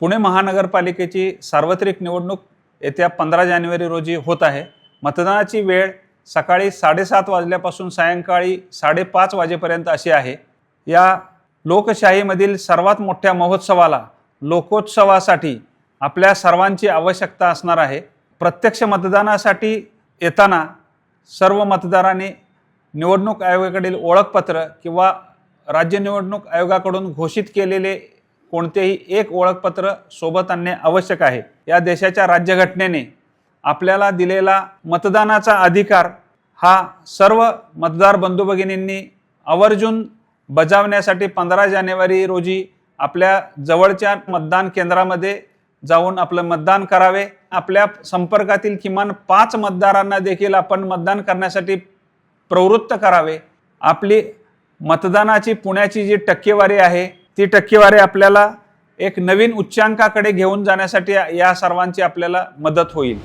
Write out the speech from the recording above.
पुणे महानगरपालिकेची सार्वत्रिक निवडणूक येत्या पंधरा जानेवारी रोजी होत आहे. मतदानाची वेळ सकाळी साडेसात वाजल्यापासून सायंकाळी साडेपाच वाजेपर्यंत अशी आहे. या लोकशाहीमधील सर्वात मोठ्या महोत्सवाला लोकोत्सवासाठी आपल्या सर्वांची आवश्यकता असणार आहे. प्रत्यक्ष मतदानासाठी येताना सर्व मतदारांनी निवडणूक आयोगाकडील ओळखपत्र किंवा राज्य निवडणूक आयोगाकडून घोषित केलेले कोणतेही एक ओळखपत्र सोबत आणणे आवश्यक आहे. या देशाच्या राज्यघटनेने आपल्याला दिलेला मतदानाचा अधिकार हा सर्व मतदार बंधू भगिनींनी आवर्जून बजावण्यासाठी पंधरा जानेवारी रोजी आपल्या जवळच्या मतदान केंद्रामध्ये जाऊन आपलं मतदान करावे. आपल्या संपर्कातील किमान पाच मतदारांना देखील आपण मतदान करण्यासाठी प्रवृत्त करावे. आपली मतदानाची पुण्याची जी टक्केवारी आहे ती टक्केवारी आपल्याला एक नवीन उच्चांकाकडे घेऊन जाण्यासाठी या सर्वांची आपल्याला मदत होईल.